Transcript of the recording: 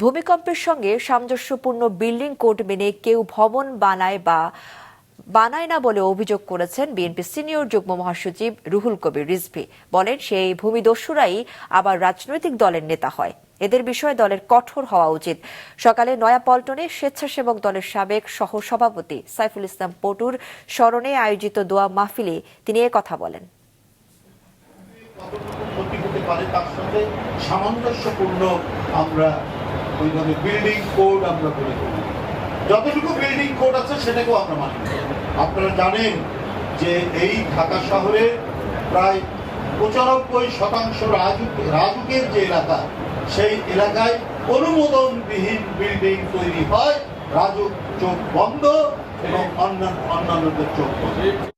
ভূমিকম্পের সঙ্গে সামঞ্জস্যপূর্ণ বিল্ডিং কোড মেনে কেউ ভবন বানায় বা বানায় না বলে অভিযোগ করেছেন বিএনপি সিনিয়র যুগ্ম মহাসচিব রুহুল কবির রিজভি। বলেন, সেই ভূমিদস্যুরাই আবার রাজনৈতিক দলের নেতা হয়। এদের বিষয়ে দলের কঠোর হওয়া উচিত। সকালে নয়াপল্টনে স্বেচ্ছাসেবক দলের সাবেক সহ সভাপতি সাইফুল ইসলাম পটুর স্মরণে আয়োজিত দোয়া মাহফিলে তিনি কথা বলেন। আমরা ওইভাবে বিল্ডিং কোড আমরা করে করি যতটুকু বিল্ডিং কোড আছে সেটাকেও আমরা মানি। আপনারা জানেন যে এই ঢাকা শহরে প্রায় পঁচানব্বই শতাংশ রাজুক রাজুকের যে এলাকা, সেই এলাকায় অনুমোদনবিহীন বিল্ডিং তৈরি হয়। রাজুক চোখ বন্ধ এবং অন্যান্য অন্যান্যদের চোখ বন্ধ।